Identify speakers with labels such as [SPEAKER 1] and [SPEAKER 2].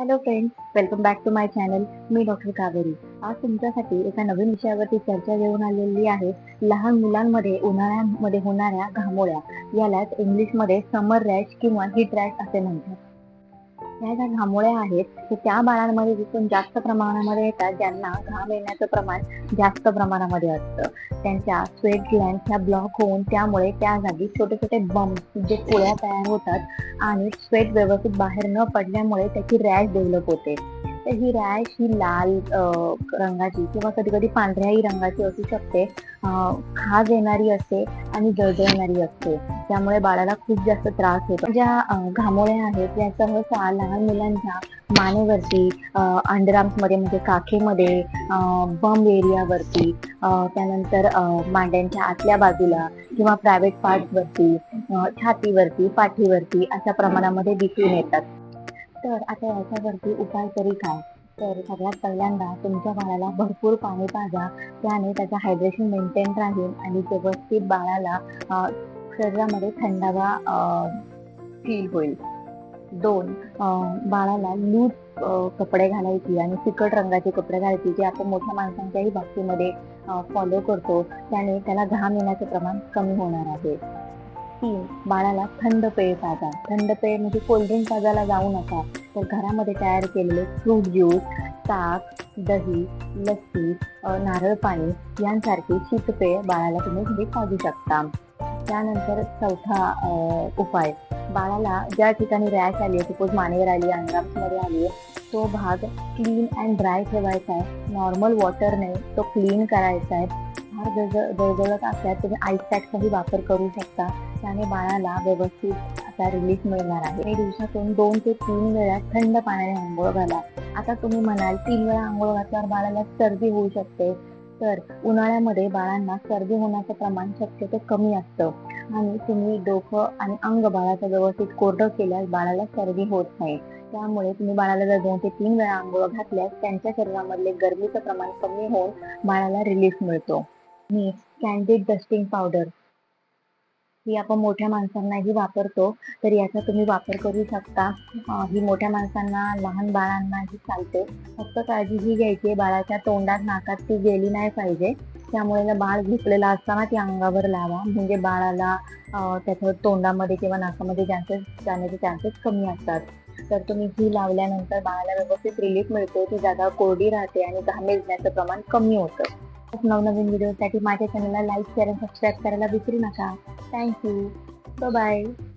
[SPEAKER 1] Hello friends welcome back to my channel me doctor Kaveri. आज तुमच्यासाठी एका नवीन विषयावरती चर्चा घेऊन आलेली आहे. लहान मुलांमध्ये उन्हाळ्यामध्ये होणाऱ्या घामोळ्या. यालाच इंग्लिशमध्ये समर रॅश किंवा हिट रॅश असे म्हणतात. या ज्या घामोळ्या आहेत ते त्या बाळांमध्ये दिसून जास्त प्रमाणामध्ये येतात ज्यांना घाम येण्याचं प्रमाण जास्त प्रमाणामध्ये असतं. त्यांच्या स्वेट ग्लँड ह्या ब्लॉक होऊन त्यामुळे त्या जागी छोटे छोटे बम्प जे पोळ्या तयार होतात आणि स्वेट व्यवस्थित बाहेर न पडल्यामुळे त्याची रॅश डेव्हलप होते. तर ही रॅश ही लाल रंगाची किंवा कधी कधी पांढऱ्याही रंगाची असू शकते. खाज येणारी असते आणि जळजळणारी असते. त्यामुळे बाळाला खूप जास्त त्रास होतो. ज्या घामोळ्या आहेत या सहसा लहान मुलांच्या मानेवरती अंडरआर्म्समध्ये म्हणजे काखेमध्ये बम एरियावरती त्यानंतर मांड्यांच्या आतल्या बाजूला किंवा प्रायव्हेट पार्ट वरती छातीवरती पाठीवरती अशा प्रमाणामध्ये दिसून येतात. तर आता याच्यावरती उपाय तरी काय? तर सगळ्यात पहिल्यांदा तुमच्या बाळाला भरपूर पाणी पाजा त्याने त्याचं हायड्रेशन मेंटेन राहील आणि व्यवस्थित बाळाला शरीरामध्ये थंडावा फील होईल. दोन बाळाला लूज कपडे घालायची आणि फिकट रंगाचे कपडे घालायचे जे आपण मोठ्या माणसांच्याही बाबतीमध्ये फॉलो करतो त्याने त्याला घाम येण्याचं प्रमाण कमी होणार आहे. तीन बाळाला थंड पेय पाजा थंड पेय म्हणजे कोल्ड्रिंक पाजायला जाऊ नका. तर घरामध्ये तयार केलेले फ्रूट ज्यूस ताक दही लस्सी नारळ पाणी यांसारखे शीतपेय बाळाला तुम्ही घरी पाजू शकता. त्यानंतर चौथा उपाय. बाळाला ज्या ठिकाणी रॅश आली आहे सपोज मानेवर आली अंगामध्ये आली तो भाग क्लीन अँड ड्राय ठेवायचा आहे. नॉर्मल वॉटरने तो क्लीन करायचा आहे. फार जळजळ जळजळत असल्यास तुम्ही आईस पॅकचाही वापर करू शकता. त्याने बाळाला व्यवस्थित असा रिलीफ मिळणार आहे. आणि दिवसातून दोन ते तीन वेळा थंड पाण्याने आंघोळ घाला. आता तुम्ही म्हणाल तीन वेळा आंघोळ घातल्यावर बाळाला सर्दी होऊ शकते. तर उन्हाळ्यामध्ये बाळांना सर्दी होण्याचं प्रमाण शक्यतो कमी असतं. आणि तुम्ही डोकं आणि अंग बाळाचं व्यवस्थित कोरडं केल्यास बाळाला सर्दी होत नाही. त्यामुळे तुम्ही बाळाला जर दोन ते तीन वेळा आंघोळ घातल्यास त्यांच्या शरीरामधले गरमीचं प्रमाण कमी होऊन बाळाला रिलीफ मिळतो. मी कॅन्डिड डस्टिंग पावडर ही आपण मोठ्या माणसांनाही वापरतो तर याचा तुम्ही वापर करू शकता. ही मोठ्या माणसांना लहान बाळांनाही चालते. फक्त काळजी ही घ्यायची आहे, बाळाच्या तोंडात नाकात ती गेली नाही पाहिजे. त्यामुळे बाळ झोपलेला असताना ती अंगावर लावा. म्हणजे बाळाला त्याच्या तोंडामध्ये किंवा नाकामध्ये चान्सेस जाण्याचे चान्सेस कमी असतात. तर तुम्ही ही लावल्यानंतर बाळाला व्यवस्थित रिलीफ मिळतो. ती जागा कोरडी राहते आणि घामेजण्याचं प्रमाण कमी होतं. नवनवीन व्हिडिओसाठी माझ्या चॅनलला लाईक शेअर आणि सबस्क्राईब करायला विसरू नका. Thank you. Bye bye.